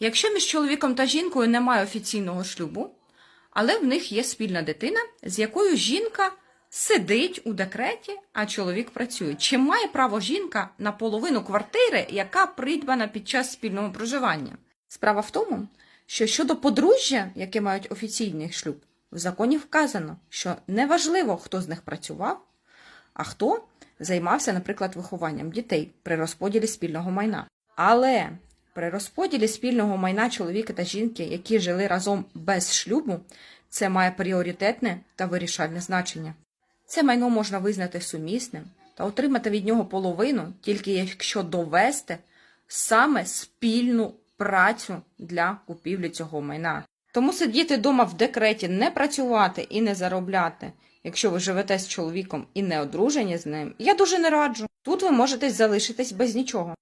Якщо між чоловіком та жінкою немає офіційного шлюбу, але в них є спільна дитина, з якою жінка сидить у декреті, а чоловік працює. Чи має право жінка на половину квартири, яка придбана під час спільного проживання? Справа в тому, що щодо подружжя, яке мають офіційний шлюб, в законі вказано, що неважливо, хто з них працював, а хто займався, наприклад, вихованням дітей при розподілі спільного майна. Але при розподілі спільного майна чоловіка та жінки, які жили разом без шлюбу, це має пріоритетне та вирішальне значення. Це майно можна визнати сумісним та отримати від нього половину, тільки якщо довести саме спільну працю для купівлі цього майна. Тому сидіти вдома в декреті, не працювати і не заробляти, якщо ви живете з чоловіком і не одружені з ним, я дуже не раджу. Тут ви можете залишитись без нічого.